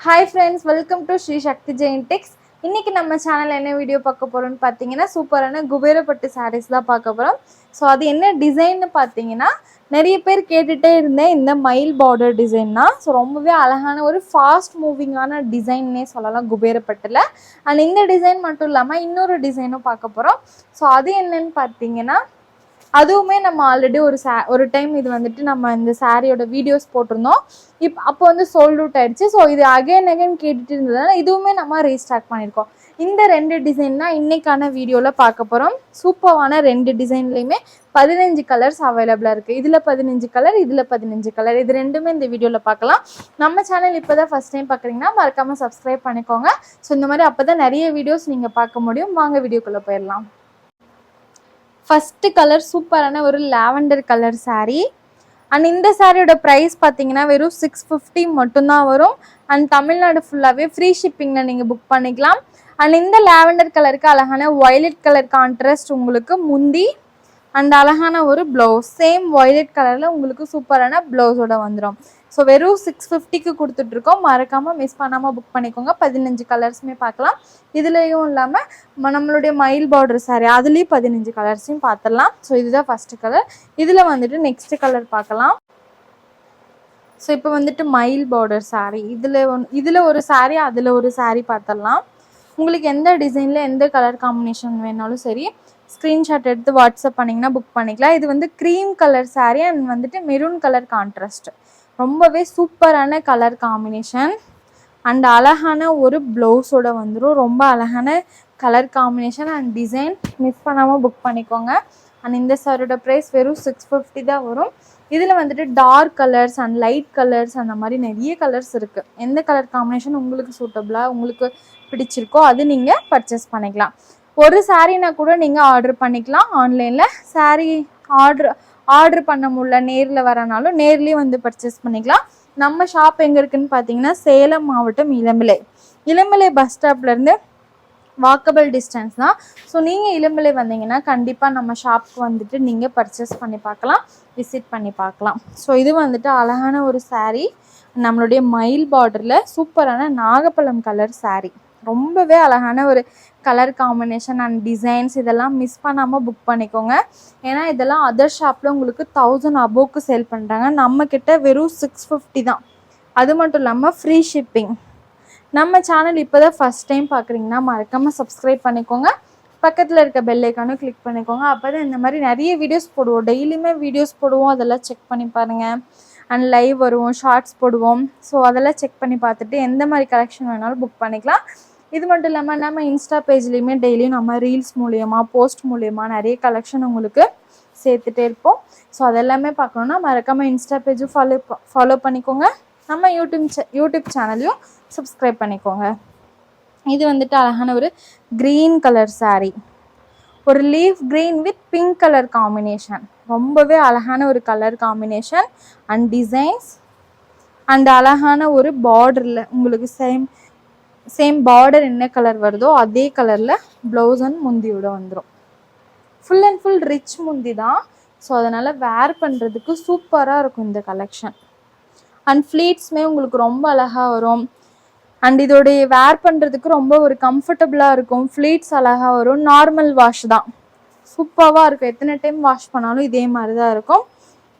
Hi friends welcome to Sri Sakthi Jain tex இன்றைக்கி நம்ம channel என்ன வீடியோ பார்க்க போகிறோம்னு பார்த்தீங்கன்னா சூப்பரான குபேரப்பட்டு சாரீஸ் தான் பார்க்க போகிறோம் ஸோ அது என்ன டிசைன்னு பார்த்தீங்கன்னா நிறைய பேர் கேட்டுகிட்டே இருந்தேன். இந்த மயில் பார்டர் டிசைன் தான். ஸோ ரொம்பவே அழகான ஒரு ஃபாஸ்ட் மூவிங்கான டிசைன்னே சொல்லலாம் குபேரப்பட்டில். அண்ட் இந்த டிசைன் மட்டும் இல்லாமல் இன்னொரு டிசைனும் பார்க்க போகிறோம் ஸோ அது என்னன்னு பார்த்தீங்கன்னா அதுவுமே நம்ம ஆல்ரெடி ஒரு சா ஒரு டைம் இது வந்துட்டு நம்ம இந்த சாரியோட வீடியோஸ் போட்டிருந்தோம். இப் அப்போ வந்து சோல்ட் அவுட் ஆயிடுச்சு. ஸோ இது அகைன் அகைன் கேட்டுட்டு இருந்ததுனால இதுவுமே நம்ம ரீஸ்டார்ட் பண்ணியிருக்கோம். இந்த ரெண்டு டிசைன் தான் இன்னைக்கான வீடியோவில் பார்க்க போகிறோம் சூப்பரான ரெண்டு டிசைன்லையுமே பதினஞ்சு கலர்ஸ் அவைலபிளாக இருக்குது இதில் பதினஞ்சு கலர் இதில் பதினஞ்சு கலர் இது ரெண்டுமே இந்த வீடியோவில் பார்க்கலாம். நம்ம சேனல் இப்போ தான் ஃபஸ்ட் டைம் பார்க்குறீங்கன்னா மறக்காமல் சப்ஸ்கிரைப் பண்ணிக்கோங்க. ஸோ இந்த மாதிரி அப்போ தான் நிறைய வீடியோஸ் நீங்கள் பார்க்க முடியும். வாங்க வீடியோக்குள்ளே போயிடலாம். ஃபஸ்ட்டு கலர் சூப்பரான ஒரு லாவெண்டர் கலர் சாரீ அண்ட் இந்த சாரியோட ப்ரைஸ் பார்த்தீங்கன்னா வெறும் சிக்ஸ் ஃபிஃப்டி மட்டும்தான் வரும். அண்ட் தமிழ்நாடு ஃபுல்லாகவே ஃப்ரீ ஷிப்பிங்கில் நீங்கள் புக் பண்ணிக்கலாம். அண்ட் இந்த லாவெண்டர் கலருக்கு அழகான வயலட் கலர் கான்ட்ராஸ்ட் உங்களுக்கு முந்தி அண்ட் அழகான ஒரு ப்ளவுஸ் சேம் வயலட் கலரில் உங்களுக்கு சூப்பரான ப்ளவுஸோட வந்துடும் ஸோ வெறும் சிக்ஸ் ஃபிஃப்டிக்கு கொடுத்துட்ருக்கோம் மறக்காமல் மிஸ் பண்ணாமல் புக் பண்ணிக்கோங்க. பதினஞ்சு கலர்ஸுமே பார்க்கலாம். இதுலேயும் இல்லாமல் நம்மளுடைய மயில் பார்டர் சாரீ அதுலேயும் பதினஞ்சு கலர்ஸையும் பார்த்துடலாம். ஸோ இதுதான் ஃபஸ்ட்டு கலர் இதில் வந்துட்டு நெக்ஸ்ட் கலர் பார்க்கலாம். ஸோ இப்போ வந்துட்டு மயில் பார்டர் saree. இதில் ஒன் இதில் ஒரு சாரீ அதில் ஒரு சாரீ பார்த்துடலாம். உங்களுக்கு எந்த டிசைனில் எந்த கலர் காம்பினேஷன் வேணாலும் சரி ஸ்க்ரீன்ஷாட் எடுத்து வாட்ஸ்அப் பண்ணிங்கன்னா புக் பண்ணிக்கலாம். இது வந்து க்ரீம் கலர் சாரீ அண்ட் வந்துட்டு மெரூன் கலர் கான்ட்ராஸ்ட் ரொம்பவே சூப்பரான கலர் காம்பினேஷன் அண்ட் அழகான ஒரு ப்ளவுஸோட வந்துடும் ரொம்ப அழகான colour combination and design miss பண்ணாமல் புக் பண்ணிக்கோங்க. அண்ட் இந்த சாரோட ப்ரைஸ் வெறும் சிக்ஸ் ஃபிஃப்டி தான் வரும். இதில் வந்துட்டு dark colours and light colours அந்த மாதிரி நிறைய கலர்ஸ் இருக்குது எந்த கலர் காம்பினேஷன் உங்களுக்கு சூட்டபுளாக உங்களுக்கு பிடிச்சிருக்கோ அது நீங்கள் பர்ச்சேஸ் பண்ணிக்கலாம். ஒரு சாரீனா கூட நீங்கள் ஆர்டர் பண்ணிக்கலாம். ஆன்லைனில் சாரீ ஆர்டர் ஆர்டர் பண்ண முடியல நேரில் வரனாலும் நேர்லேயும் வந்து பர்ச்சேஸ் பண்ணிக்கலாம். நம்ம ஷாப் எங்கே இருக்குன்னு பார்த்தீங்கன்னா சேலம் மாவட்டம் இளம்பிலை இளம்பிலை பஸ் ஸ்டாப்லேருந்து வாக்கபிள் டிஸ்டன்ஸ் தான். ஸோ நீங்கள் இளம்பிலை வந்தீங்கன்னா கண்டிப்பாக நம்ம ஷாப்க்கு வந்துட்டு நீங்கள் பர்ச்சேஸ் பண்ணி பார்க்கலாம் விசிட் பண்ணி பார்க்கலாம். ஸோ இது வந்துட்டு அழகான ஒரு சாரீ நம்மளுடைய மயில் பார்டரில் சூப்பரான நாகப்பழம் கலர் சாரீ ரொம்பவே அழகான ஒரு கலர் காம்பினேஷன் அண்ட் டிசைன்ஸ் இதெல்லாம் மிஸ் பண்ணாமல் புக் பண்ணிக்கோங்க. ஏன்னா இதெல்லாம் அதர் ஷாப்பில் உங்களுக்கு தௌசண்ட் அபோவுக்கு சேல் பண்ணுறாங்க நம்மக்கிட்ட வெறும் சிக்ஸ் ஃபிஃப்டி தான். அது மட்டும் இல்லாமல் ஃப்ரீ ஷிப்பிங் நம்ம சேனல் இப்போ தான் ஃபஸ்ட் டைம் பார்க்குறீங்கன்னா மறக்காமல் சப்ஸ்கிரைப் பண்ணிக்கோங்க. பக்கத்தில் இருக்க பெல்லைக்கானும் கிளிக் பண்ணிக்கோங்க. அப்போ தான் இந்த மாதிரி நிறைய வீடியோஸ் போடுவோம். டெய்லியுமே வீடியோஸ் போடுவோம். அதெல்லாம் செக் பண்ணி பாருங்கள் அண்ட் லைவ் வருவோம் ஷார்ட்ஸ் போடுவோம். ஸோ அதெல்லாம் செக் பண்ணி பார்த்துட்டு எந்த மாதிரி கலெக்ஷன் வேணாலும் புக் பண்ணிக்கலாம். இது மட்டும் இல்லாமல் நம்ம இன்ஸ்டா பேஜ்லேயுமே டெய்லியும் நம்ம ரீல்ஸ் மூலியமாக போஸ்ட் மூலியமாக நிறைய கலெக்ஷன் உங்களுக்கு சேர்த்துட்டே இருப்போம். ஸோ அதெல்லாமே பார்க்கணுன்னா மறக்காமல் இன்ஸ்டா பேஜும் ஃபாலோ ஃபாலோ பண்ணிக்கோங்க. நம்ம யூடியூப் சே- யூடியூப் சேனலையும் சப்ஸ்கிரைப் பண்ணிக்கோங்க. இது வந்துட்டு அழகான ஒரு க்ரீன் கலர் சாரீ ஒரு leaf green with pink colour combination ரொம்பவே அழகான ஒரு colour combination and designs and அழகான ஒரு பார்டரில் உங்களுக்கு சேம் சேம் பார்டர் என்ன கலர் வருதோ அதே கலரில் ப்ளவுஸ் அண்ட் முந்தியோட வந்துடும் ஃபுல் அண்ட் ஃபுல் ரிச் முந்தி தான். ஸோ அதனால் வேர் பண்ணுறதுக்கு சூப்பராக இருக்கும் இந்த கலெக்ஷன் அண்ட் ஃப்ளீட்ஸுமே உங்களுக்கு ரொம்ப அழகாக வரும். அண்ட் இதோடைய வேர் பண்ணுறதுக்கு ரொம்ப ஒரு கம்ஃபர்டபுளாக இருக்கும். ஃப்ளீட்ஸ் அழகாக வரும். நார்மல் வாஷ் தான். சூப்பராக இருக்கும். எத்தனை டைம் வாஷ் பண்ணாலும் இதே மாதிரி தான் இருக்கும்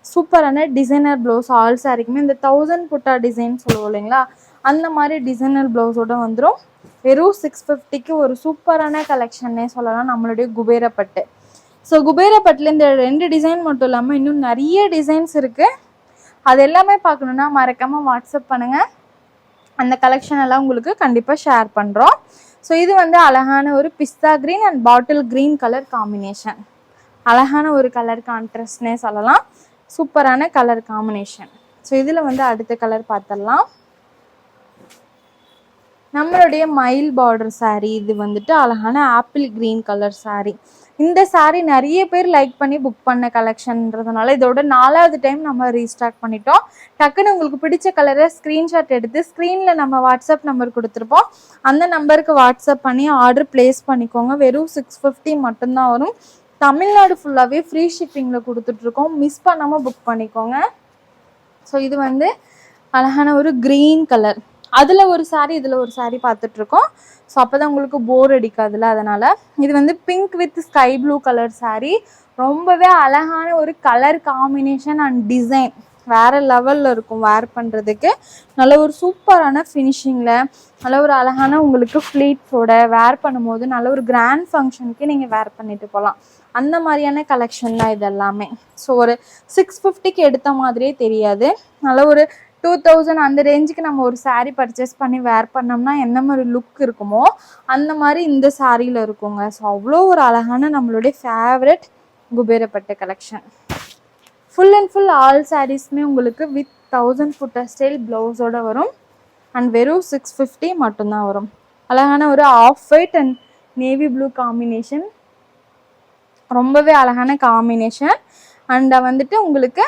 சூப்பரான டிசைனர் ப்ளவுஸ் ஆல் சாரிக்குமே இந்த தௌசண்ட் புட்டா டிசைன் சொல்லுவோம் இல்லைங்களா? அந்த மாதிரி டிசைனர் ப்ளவுஸோட வந்துடும் வெறும் சிக்ஸ் ஃபிஃப்டிக்கு ஒரு சூப்பரான கலெக்ஷன்னே சொல்லலாம் நம்மளுடைய குபேரப்பட்டு. ஸோ குபேரப்பட்டில் இந்த ரெண்டு டிசைன் மட்டும் இல்லாமல் இன்னும் நிறைய டிசைன்ஸ் இருக்குது அது எல்லாமே பார்க்கணுன்னா மறக்காமல் வாட்ஸ்அப் பண்ணுங்கள் அந்த கலெக்ஷன் எல்லாம் உங்களுக்கு கண்டிப்பாக ஷேர் பண்ணுறோம் ஸோ இது வந்து அழகான ஒரு pista green and bottle green colour combination அழகான ஒரு கலர் கான்ட்ரஸ்ட்னே சொல்லலாம். சூப்பரான கலர் காம்பினேஷன் ஸோ இதில் வந்து அடுத்த கலர் பார்த்துடலாம். நம்மளுடைய மயில் பார்டர் சாரீ இது வந்துட்டு அழகான ஆப்பிள் கிரீன் கலர் சாரீ இந்த சாரீ நிறைய பேர் லைக் பண்ணி புக் பண்ண கலெக்ஷன்றதுனால இதோட நாலாவது டைம் நம்ம ரீஸ்டாக் பண்ணிட்டோம். டக்குன்னு உங்களுக்கு பிடிச்ச கலரை ஸ்க்ரீன்ஷாட் எடுத்து ஸ்க்ரீனில் நம்ம வாட்ஸ்அப் நம்பர் கொடுத்துருப்போம். அந்த நம்பருக்கு வாட்ஸ்அப் பண்ணி ஆர்டர் ப்ளேஸ் பண்ணிக்கோங்க. வெறும் சிக்ஸ் ஃபிஃப்டி மட்டும்தான் வரும். தமிழ்நாடு ஃபுல்லாகவே ஃப்ரீ ஷிப்பிங்கில் கொடுத்துட்ருக்கோம். மிஸ் பண்ணாமல் புக் பண்ணிக்கோங்க. ஸோ இது வந்து அழகான ஒரு க்ரீன் கலர் அதில் ஒரு saree இதில் ஒரு saree பார்த்துட்ருக்கோம். ஸோ அப்போ தான் உங்களுக்கு போர் அடிக்காதுல்ல அதனால். இது வந்து pink with sky blue colour saree. ரொம்பவே அழகான ஒரு கலர் காம்பினேஷன் அண்ட் டிசைன் வேறு லெவலில் இருக்கும் வேர் பண்ணுறதுக்கு நல்ல ஒரு சூப்பரான ஃபினிஷிங்கில் நல்ல ஒரு அழகான உங்களுக்கு ஃப்ளீட்ஸோட வேர் பண்ணும்போது நல்ல ஒரு கிராண்ட் ஃபங்க்ஷனுக்கு நீங்கள் வேர் பண்ணிட்டு போகலாம் அந்த மாதிரியான கலெக்ஷன் தான் இது எல்லாமே ஸோ ஒரு சிக்ஸ் ஃபிஃப்டிக்கு எடுத்த மாதிரியே தெரியாது. நல்ல ஒரு டூ தௌசண்ட் அந்த ரேஞ்சுக்கு நம்ம ஒரு சாரீ பர்ச்சேஸ் பண்ணி வேர் பண்ணோம்னா என்ன மாதிரி லுக் இருக்குமோ அந்த மாதிரி இந்த சாரியில் இருக்குங்க. ஸோ அவ்வளோ ஒரு அழகான நம்மளுடைய favourite குபேரப்பட்டு collection full and full all சாரீஸ்மே உங்களுக்கு வித் தௌசண்ட் ஃபுட்டர் ஸ்டைல் ப்ளவுஸோட வரும். அண்ட் வெறும் சிக்ஸ் ஃபிஃப்டி மட்டும்தான் வரும். அழகான ஒரு off white and navy blue combination ரொம்பவே அழகான காம்பினேஷன் அண்ட் வந்துட்டு உங்களுக்கு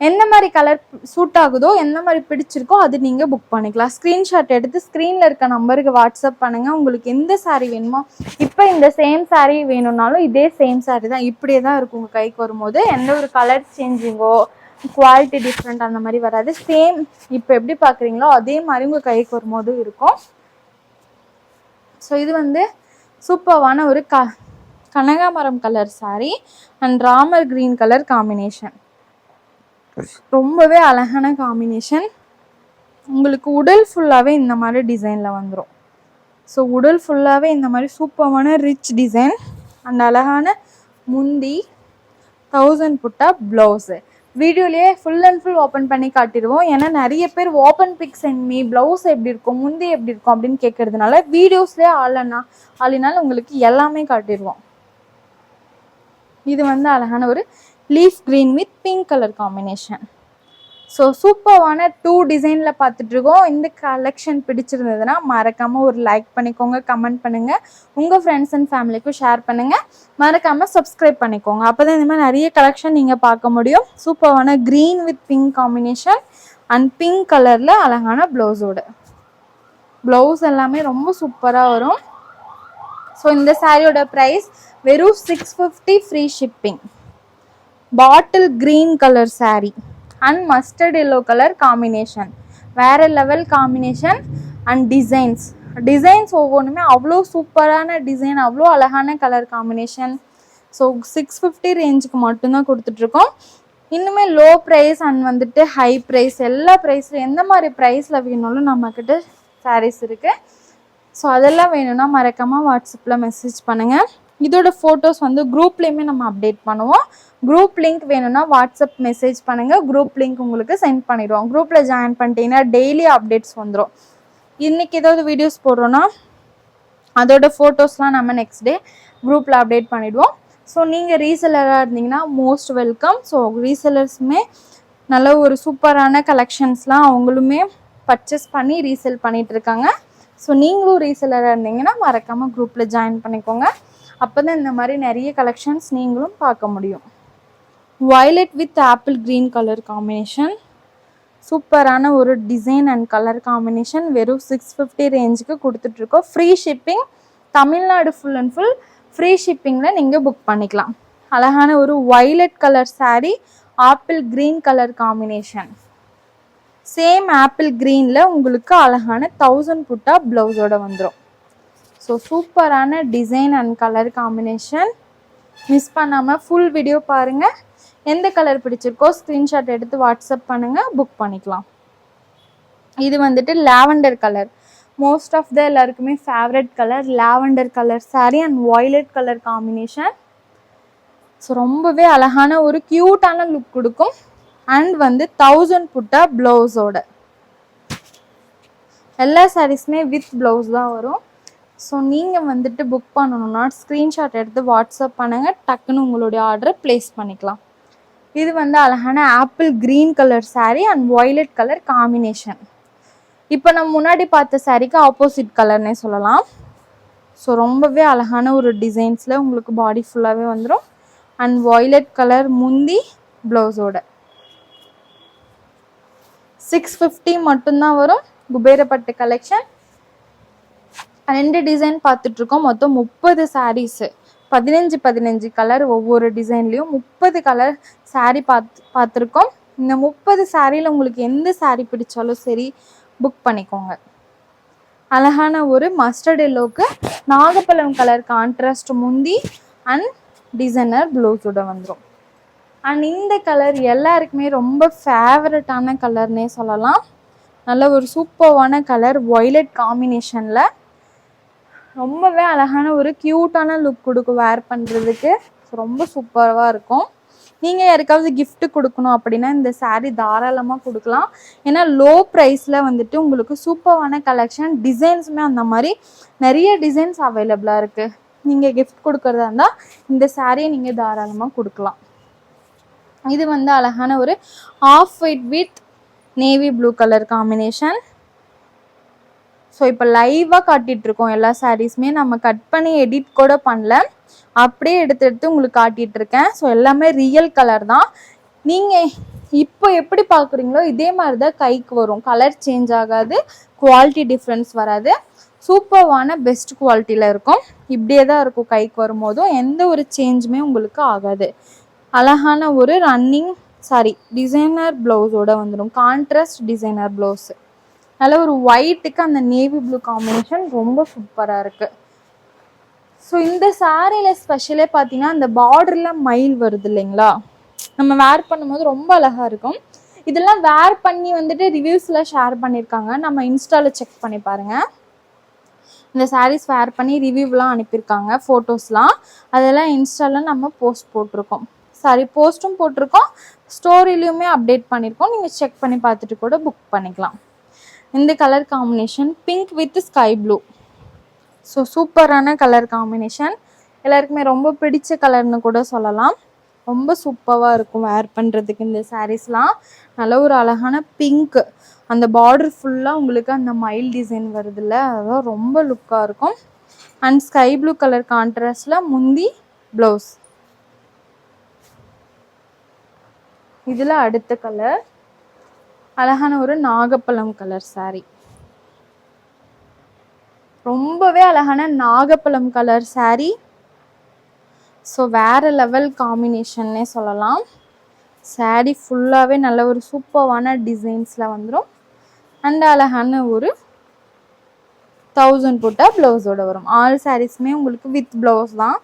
எந்த மாதிரி கலர் சூட் ஆகுதோ எந்த மாதிரி பிடிச்சிருக்கோ அது நீங்கள் புக் பண்ணிக்கலாம். ஸ்க்ரீன்ஷாட் எடுத்து ஸ்க்ரீனில் இருக்க நம்பருக்கு வாட்ஸ்அப் பண்ணுங்கள் உங்களுக்கு எந்த சாரீ வேணுமோ இப்போ இந்த சேம் சாரீ வேணும்னாலும் இதே சேம் சாரீ தான். இப்படியே தான் இருக்கும் உங்கள் கைக்கு வரும்போது. எந்த ஒரு கலர் சேஞ்சிங்கோ குவாலிட்டி டிஃப்ரெண்ட் அந்த மாதிரி வராது. சேம் இப்போ எப்படி பார்க்குறீங்களோ அதே மாதிரி உங்கள் கைக்கு வரும்போது இருக்கும். ஸோ இது வந்து சூப்பர்வான ஒரு க கனகாமரம் colour sari and Ramar green colour combination ரொம்பவே அழகான காம்பினேஷன் உங்களுக்கு உடல் ஃபுல்லாகவே இந்த மாதிரி டிசைனில் வந்துடும் ஸோ உடல் ஃபுல்லாகவே இந்த மாதிரி சூப்பரான ரிச் டிசைன் அண்ட் அழகான முந்தி தௌசண்ட் புட்டா ப்ளவுஸு வீடியோலேயே ஃபுல் அண்ட் ஃபுல் ஓப்பன் பண்ணி காட்டிடுவோம். ஏன்னா நிறைய பேர் open pics and me blouse எப்படி இருக்கும் முந்தி எப்படி இருக்கும் அப்படின்னு கேட்கறதுனால வீடியோஸ்லேயே ஆளனா ஆளினால உங்களுக்கு எல்லாமே காட்டிடுவோம். இது வந்து அழகான ஒரு leaf green with pink colour combination so சூப்பர்வான two டிசைனில் பார்த்துட்ருக்கோம் இந்த கலெக்ஷன் பிடிச்சிருந்ததுன்னா மறக்காமல் ஒரு லைக் பண்ணிக்கோங்க கமெண்ட் பண்ணுங்கள் உங்கள் ஃப்ரெண்ட்ஸ் அண்ட் ஃபேமிலிக்கும் ஷேர் பண்ணுங்கள் மறக்காமல் சப்ஸ்கிரைப் பண்ணிக்கோங்க. அப்போ தான் இந்த மாதிரி நிறைய கலெக்ஷன் நீங்கள் பார்க்க முடியும். சூப்பர்வான green with pink combination and pink கலரில் அழகான ப்ளவுஸோடு ப்ளவுஸ் எல்லாமே ரொம்ப சூப்பராக வரும். ஸோ இந்த சாரியோட ப்ரைஸ் வெறும் six fifty free shipping bottle green colour sari and mustard yellow colour combination வேறு level combination and designs designs ஒவ்வொன்றுமே அவ்வளோ சூப்பரான டிசைன் அவ்வளோ அழகான colour combination so six fifty ரேஞ்சுக்கு மட்டும்தான் கொடுத்துட்ருக்கோம். இன்னுமே லோ ப்ரைஸ் அண்ட் வந்துட்டு ஹை ப்ரைஸ் எல்லா ப்ரைஸில் எந்த மாதிரி ப்ரைஸில் வேணும்னாலும் நம்மக்கிட்ட சாரீஸ் இருக்குது ஸோ அதெல்லாம் வேணும்னா மறக்காமல் வாட்ஸ்அப்பில் மெசேஜ் பண்ணுங்கள் இதோட ஃபோட்டோஸ் வந்து குரூப்லேயுமே நம்ம அப்டேட் பண்ணுவோம். குரூப் லிங்க் வேணும்னா வாட்ஸ்அப் மெசேஜ் பண்ணுங்கள் குரூப் லிங்க் உங்களுக்கு சென்ட் பண்ணிடுவோம். குரூப்பில் ஜாயின் பண்ணிட்டீங்கன்னா டெய்லி அப்டேட்ஸ் வந்துடும் இன்றைக்கி ஏதாவது வீடியோஸ் போடுறோன்னா அதோட ஃபோட்டோஸ்லாம் நம்ம நெக்ஸ்ட் டே குரூப்பில் அப்டேட் பண்ணிவிடுவோம் ஸோ நீங்கள் ரீசெல்லராக இருந்தீங்கன்னா மோஸ்ட் வெல்கம் ஸோ ரீசெல்லர்ஸுமே நல்ல ஒரு சூப்பரான கலெக்ஷன்ஸ்லாம் அவங்களுமே பர்ச்சேஸ் பண்ணி ரீசெல் பண்ணிகிட்ருக்காங்க ஸோ நீங்களும் ரீசெல்லராக இருந்தீங்கன்னா மறக்காமல் குரூப்பில் ஜாயின் பண்ணிக்கோங்க. அப்போ தான் இந்த மாதிரி நிறைய கலெக்ஷன்ஸ் நீங்களும் பார்க்க முடியும். Violet with apple green colour combination சூப்பரான ஒரு டிசைன் அண்ட் கலர் காம்பினேஷன் வெறும் சிக்ஸ் ஃபிஃப்டி ரேஞ்சுக்கு கொடுத்துட்ருக்கோம் free shipping Tamil Nadu full and full free ஷிப்பிங்கில் நீங்கள் புக் பண்ணிக்கலாம். அழகான ஒரு violet colour sari apple green colour combination same apple க்ரீனில் உங்களுக்கு அழகான தௌசண்ட் புட்டா ப்ளவுஸோட வந்துடும் ஸோ சூப்பரான design and colour combination miss பண்ணாமல் ஃபுல் வீடியோ பாருங்கள் எந்த கலர் பிடிச்சிருக்கோ ஸ்க்ரீன்ஷாட் எடுத்து வாட்ஸ்அப் பண்ணுங்கள் புக் பண்ணிக்கலாம். இது வந்துட்டு lavender colour most of the எல்லாருக்குமே favourite colour lavender colour saree and violet colour combination so ரொம்பவே அழகான ஒரு க்யூட்டான லுக் கொடுக்கும். அண்ட் வந்து தௌசண்ட் புட்டா ப்ளவுஸோட எல்லா சாரீஸுமே வித் ப்ளவுஸ் தான் வரும். ஸோ நீங்கள் வந்துட்டு புக் பண்ணணும்னா ஸ்க்ரீன்ஷாட் எடுத்து வாட்ஸ்அப் பண்ணுங்கள் டக்குன்னு உங்களுடைய ஆர்டரை ப்ளேஸ் பண்ணிக்கலாம். இது வந்து அழகான apple green colour sari and violet colour combination இப்போ நம்ம முன்னாடி பார்த்த சாரீக்கு ஆப்போசிட் கலர்னே சொல்லலாம். ஸோ ரொம்பவே அழகான ஒரு டிசைன்ஸில் உங்களுக்கு பாடி ஃபுல்லாகவே வந்துடும் அண்ட் violet கலர் முந்தி ப்ளவுஸோட சிக்ஸ் ஃபிஃப்டி மட்டும்தான் வரும். குபேரப்பட்டு கலெக்ஷன் ரெண்டு டிசைன் பார்த்துட்ருக்கோம் மொத்தம் முப்பது சாரீஸு பதினஞ்சு பதினஞ்சு கலர் ஒவ்வொரு டிசைன்லேயும் முப்பது கலர் சாரீ பார்த்து பார்த்துருக்கோம். இந்த முப்பது சாரியில் உங்களுக்கு எந்த சாரீ பிடிச்சாலும் சரி புக் பண்ணிக்கோங்க. அழகான ஒரு மஸ்டர்ட் எல்லோக்கு நாகப்பழம் கலர் கான்ட்ராஸ்ட் முந்தி அண்ட் டிசைனர் ப்ளவுஸோட வந்துடும் அண்ட் இந்த கலர் எல்லாருக்குமே ரொம்ப ஃபேவரட்டான கலர்னே சொல்லலாம். நல்ல ஒரு சூப்பர்வான கலர் ஒய்லட் காம்பினேஷனில் ரொம்பவே அழகான ஒரு க்யூட்டான லுக் கொடுக்கும் வேர் பண்ணுறதுக்கு ரொம்ப சூப்பராக இருக்கும். நீங்கள் யாருக்காவது கிஃப்ட் கொடுக்கணும் அப்படின்னா இந்த சாரீ தாராளமாக கொடுக்கலாம். ஏன்னா லோ ப்ரைஸில் வந்துட்டு உங்களுக்கு சூப்பரான கலெக்ஷன் டிசைன்ஸுமே அந்த மாதிரி நிறைய டிசைன்ஸ் அவைலபிளாக இருக்குது நீங்கள் கிஃப்ட் கொடுக்குறதா இருந்தால் இந்த சாரியை நீங்கள் தாராளமாக கொடுக்கலாம். இது வந்து அழகான ஒரு off white with navy blue colour combination so இப்போ லைவாக காட்டிகிட்ருக்கோம் எல்லா சாரீஸுமே நம்ம கட் பண்ணி எடிட் கூட பண்ணல. அப்படியே எடுத்து எடுத்து உங்களுக்கு காட்டிகிட்ருக்கேன் ஸோ எல்லாமே ரியல் கலர் தான். நீங்கள் இப்போ எப்படி பார்க்குறீங்களோ இதே மாதிரி தான் கைக்கு வரும். கலர் சேஞ்ச் ஆகாது. குவாலிட்டி டிஃப்ரென்ஸ் வராது. சூப்பர்வான பெஸ்ட் குவாலிட்டியில் இருக்கும். இப்படியே தான் இருக்கும் கைக்கு வரும்போதும். எந்த ஒரு சேஞ்சுமே உங்களுக்கு ஆகாது. அழகான ஒரு ரன்னிங் சாரி டிசைனர் ப்ளவுஸோட வந்துடும் கான்ட்ராஸ்ட் டிசைனர் ப்ளவுஸு நல்ல ஒரு ஒயிட்டுக்கு அந்த நேவி ப்ளூ காம்பினேஷன் ரொம்ப சூப்பராக இருக்குது ஸோ இந்த சாரியில் ஸ்பெஷலே பார்த்தீங்கன்னா அந்த பார்டரில் மயில் வருது இல்லைங்களா? நம்ம வேர் பண்ணும்போது ரொம்ப அழகாக இருக்கும். இதெல்லாம் வேர் பண்ணி வந்துட்டு ரிவ்யூஸில் ஷேர் பண்ணியிருக்காங்க நம்ம இன்ஸ்டாவில் செக் பண்ணி பாருங்கள் இந்த சாரீஸ் வேர் பண்ணி ரிவ்யூலாம் அனுப்பியிருக்காங்க ஃபோட்டோஸ்லாம் அதெல்லாம் இன்ஸ்டாவில் நம்ம போஸ்ட் போட்டிருக்கோம். சாரி போஸ்ட்டும் போட்டிருக்கோம். ஸ்டோரிலையுமே அப்டேட் பண்ணியிருக்கோம் நீங்கள் செக் பண்ணி பார்த்துட்டு கூட புக் பண்ணிக்கலாம். இந்த colour combination pink with sky blue so சூப்பரான கலர் காம்பினேஷன் எல்லாருக்குமே ரொம்ப பிடிச்ச கலர்னு கூட சொல்லலாம். ரொம்ப சூப்பராக இருக்கும் வேர் பண்ணுறதுக்கு இந்த சாரீஸ்லாம் நல்ல ஒரு அழகான பிங்க் அந்த பார்டர் ஃபுல்லாக உங்களுக்கு அந்த மைல் டிசைன் வருதுல்ல அதான் ரொம்ப லுக்காக இருக்கும். அண்ட் ஸ்கை ப்ளூ கலர் கான்ட்ராஸ்டில் முந்தி ப்ளவுஸ் இதில் அடுத்த கலர் அழகான ஒரு நாகப்பழம் கலர் saree. ரொம்பவே அழகான நாகப்பழம் கலர் saree. ஸோ வேற லெவல் காம்பினேஷன்னே சொல்லலாம். Saree ஃபுல்லாகவே நல்ல ஒரு சூப்பர்வான டிசைன்ஸில் வந்துடும் அண்ட் அழகான ஒரு தௌசண்ட் போட்டால் ப்ளவுஸோட வரும். ஆல் சாரீஸுமே உங்களுக்கு வித் ப்ளவுஸ் தான்.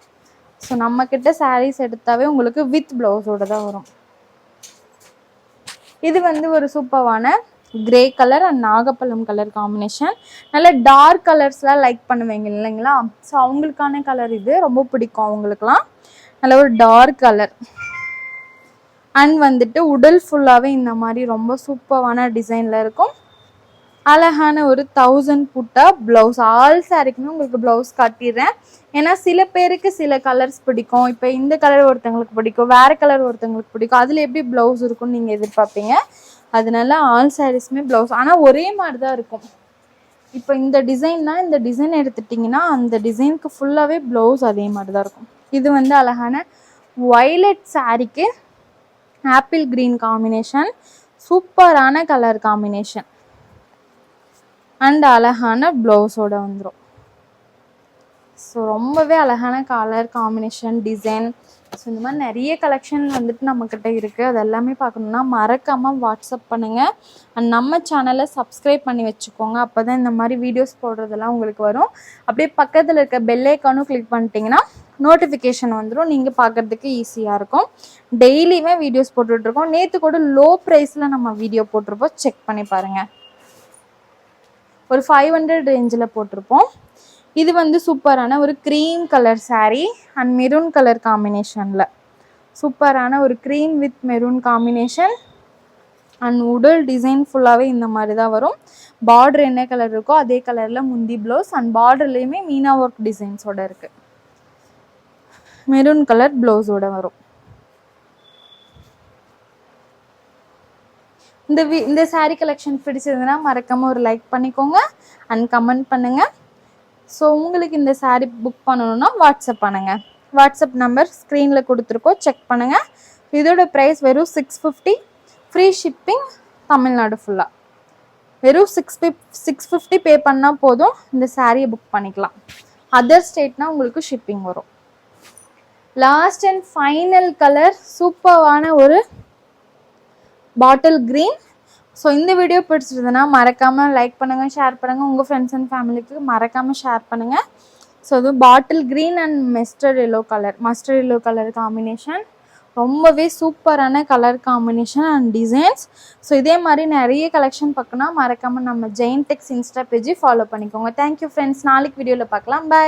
ஸோ நம்மக்கிட்ட சாரீஸ் எடுத்தாவே உங்களுக்கு வித் ப்ளவுஸோட தான் வரும். இது வந்து ஒரு சூப்பர்வான கிரே கலர் அண்ட் நாகப்பழம் கலர் காம்பினேஷன் நல்ல டார்க் கலர்ஸ்லாம் லைக் பண்ணுவீங்க இல்லைங்களா? ஸோ அவங்களுக்கான கலர் இது. ரொம்ப பிடிக்கும் அவங்களுக்குலாம் நல்ல ஒரு டார்க் கலர் அண்ட் வந்துட்டு உடல் ஃபுல்லாகவே இந்த மாதிரி ரொம்ப சூப்பர்வான டிசைனில் இருக்கும். அழகான ஒரு தௌசண்ட் புட்டா ப்ளவுஸ் ஆல் சாரிக்குமே உங்களுக்கு ப்ளவுஸ் காட்டிடுறேன். ஏன்னா சில பேருக்கு சில கலர்ஸ் பிடிக்கும். இப்போ இந்த கலர் ஒருத்தங்களுக்கு பிடிக்கும். வேறு கலர் ஒருத்தங்களுக்கு பிடிக்கும். அதில் எப்படி ப்ளவுஸ் இருக்கும்னு நீங்கள் எதிர்பார்ப்பீங்க? அதனால ஆல் சாரீஸுமே ப்ளவுஸ் ஆனால் ஒரே மாதிரி தான் இருக்கும். இப்போ இந்த டிசைன்னா இந்த டிசைன் எடுத்துட்டிங்கன்னா அந்த டிசைனுக்கு ஃபுல்லாகவே ப்ளவுஸ் அதே மாதிரி தான் இருக்கும். இது வந்து அழகான வயலட் சாரிக்கு ஆப்பிள் க்ரீன் காம்பினேஷன் சூப்பரான கலர் காம்பினேஷன் அண்ட் அழகான ப்ளவுஸோட வந்துடும் ஸோ ரொம்பவே அழகான கலர் காம்பினேஷன் டிசைன் ஸோ இந்த மாதிரி நிறைய கலெக்ஷன் வந்துட்டு நம்மக்கிட்ட இருக்குது அது எல்லாமே பார்க்கணுன்னா மறக்காமல் வாட்ஸ்அப் பண்ணுங்கள் அண்ட் நம்ம சேனலை சப்ஸ்கிரைப் பண்ணி வச்சுக்கோங்க. அப்போ தான் இந்த மாதிரி வீடியோஸ் போடுறதெல்லாம் உங்களுக்கு வரும். அப்படியே பக்கத்தில் இருக்க பெல்லைக்கானும் கிளிக் பண்ணிட்டீங்கன்னா நோட்டிஃபிகேஷன் வந்துடும் நீங்கள் பார்க்குறதுக்கு ஈஸியாக இருக்கும். டெய்லியுமே வீடியோஸ் போட்டுட்ருக்கோம் நேற்று கூட லோ ப்ரைஸில் நம்ம வீடியோ போட்டிருப்போம். செக் பண்ணி பாருங்கள் ஒரு ஃபைவ் ஹண்ட்ரட் ரேஞ்சில் போட்டிருப்போம். இது வந்து சூப்பரான ஒரு cream colour sari and maroon colour காம்பினேஷனில் சூப்பரான ஒரு cream with maroon combination and உடல் டிசைன் ஃபுல்லாகவே இந்த மாதிரி தான் வரும். பார்டர் என்ன கலர் இருக்கோ அதே கலரில் முந்தி ப்ளவுஸ் அண்ட் பார்டர்லேயுமே மீனா ஒர்க் டிசைன்ஸோட இருக்குது மெரூன் கலர் ப்ளவுஸோட வரும். இந்த வி இந்த சாரீ கலெக்ஷன் பிடிச்சதுன்னா மறக்காமல் ஒரு லைக் பண்ணிக்கோங்க அண்ட் கமெண்ட் பண்ணுங்கள் ஸோ உங்களுக்கு இந்த சாரீ புக் பண்ணணும்னா வாட்ஸ்அப் பண்ணுங்கள் வாட்ஸ்அப் நம்பர் ஸ்க்ரீனில் கொடுத்துருக்கோம். செக் பண்ணுங்கள் இதோட ப்ரைஸ் வெறும் six fifty free shipping Tamil Nadu ஃபுல்லாக வெறும் சிக்ஸ் ஃபிஃப் சிக்ஸ் ஃபிஃப்டி பே பண்ணால் போதும். இந்த சாரியை புக் பண்ணிக்கலாம். அதர் ஸ்டேட்னால் உங்களுக்கு ஷிப்பிங் வரும். லாஸ்ட் அண்ட் ஃபைனல் கலர் சூப்பர்வான ஒரு பாட்டில் க்ரீன் ஸோ இந்த வீடியோ பிடிச்சிருந்ததுன்னா மறக்காமல் லைக் பண்ணுங்கள் ஷேர் பண்ணுங்கள் உங்கள் ஃப்ரெண்ட்ஸ் அண்ட் ஃபேமிலிக்கு மறக்காமல் ஷேர் பண்ணுங்கள் ஸோ இது bottle green and mustard yellow colour mustard yellow colour combination ரொம்பவே சூப்பரான colour combination and designs so இதே மாதிரி நிறைய கலெக்ஷன் பார்க்கணும் மறக்காமல் நம்ம ஜெயின் டெக்ஸ் இன்ஸ்டா பேஜை ஃபாலோ பண்ணிக்கோங்க. தேங்க்யூ ஃப்ரெண்ட்ஸ் நாளைக்கு வீடியோவில் பார்க்கலாம். பை